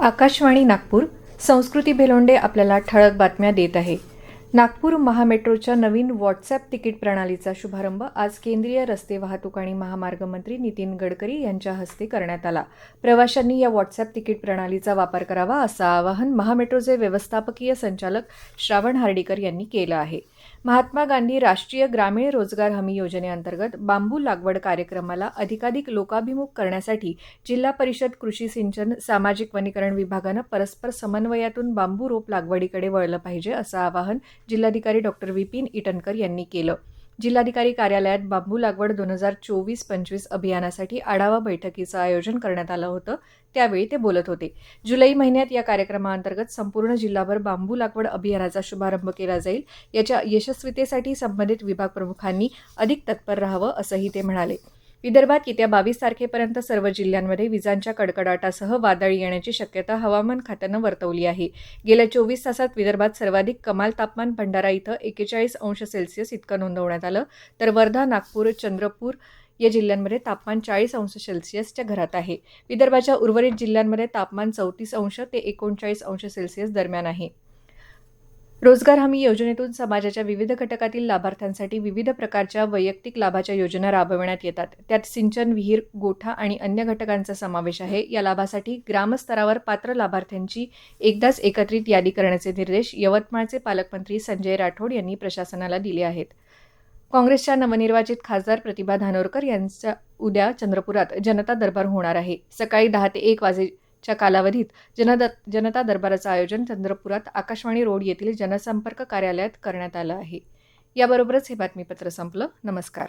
आकाशवाणी नागपूर संस्कृती भेलोंडे आपल्याला ठळक बातम्या देत आहे. नागपूर महामेट्रोच्या नवीन व्हॉट्सॲप तिकीट प्रणालीचा शुभारंभ आज केंद्रीय रस्ते वाहतूक आणि महामार्ग मंत्री नितीन गडकरी यांच्या हस्ते करण्यात आला. प्रवाशांनी या व्हॉट्सॲप तिकीट प्रणालीचा वापर करावा असं आवाहन महामेट्रोचे व्यवस्थापकीय संचालक श्रावण हार्डीकर यांनी केलं आहे. महात्मा गांधी राष्ट्रीय ग्रामीण रोजगार हमी योजनेअंतर्गत बांबू लागवड कार्यक्रमाला अधिकाधिक लोकाभिमुख करण्यासाठी जिल्हा परिषद कृषी सिंचन सामाजिक वनीकरण विभागानं परस्पर समन्वयातून बांबू रोप लागवडीकडे वळलं पाहिजे असं आवाहन जिल्हाधिकारी डॉक्टर विपिन इटनकर यांनी केलं. जिल्हाधिकारी कार्यालयात बांबू लागवड दोन हजार चोवीस पंचवीस अभियानासाठी आढावा बैठकीचं आयोजन करण्यात आलं होतं. त्यावेळी ते बोलत होते. जुलै महिन्यात या कार्यक्रमाअंतर्गत संपूर्ण जिल्हाभर बांबू लागवड अभियानाचा शुभारंभ केला जाईल. याच्या यशस्वीतेसाठी संबंधित विभाग प्रमुखांनी अधिक तत्पर राहावं असंही ते म्हणाले. विदर्भात येत्या बावीस तारखेपर्यंत सर्व जिल्ह्यांमध्ये विजांच्या कडकडाटासह वादळी येण्याची शक्यता हवामान खात्यानं वर्तवली आहे. गेल्या चोवीस तासात विदर्भात सर्वाधिक कमाल तापमान भंडारा इथं एकेचाळीस अंश सेल्सिअस इतकं नोंदवण्यात आलं. तर वर्धा नागपूर चंद्रपूर या जिल्ह्यांमध्ये तापमान चाळीस अंश सेल्सिअसच्या घरात आहे. विदर्भाच्या उर्वरित जिल्ह्यांमध्ये तापमान चौतीस अंश ते एकोणचाळीस अंश सेल्सिअस दरम्यान आहे. रोजगार हमी योजनेतून समाजाच्या विविध घटकातील लाभार्थ्यांसाठी विविध प्रकारच्या वैयक्तिक लाभाच्या योजना राबविण्यात येतात. त्यात सिंचन विहीर गोठा आणि अन्य घटकांचा समावेश आहे. या लाभासाठी ग्रामस्तरावर पात्र लाभार्थ्यांची एकदाच एकत्रित यादी करण्याचे निर्देश यवतमाळचे पालकमंत्री संजय राठोड यांनी प्रशासनाला दिले आहेत. काँग्रेसच्या नवनिर्वाचित खासदार प्रतिभा धानोरकर यांचा उद्या चंद्रपुरात जनता दरबार होणार आहे. सकाळी दहा ते एक वाजे च्या कालावधीत जनद जनता दरबाराचं आयोजन चंद्रपुरात आकाशवाणी रोड येथील जनसंपर्क कार्यालयात करण्यात आलं आहे. याबरोबरच हे बातमीपत्र संपलं. नमस्कार.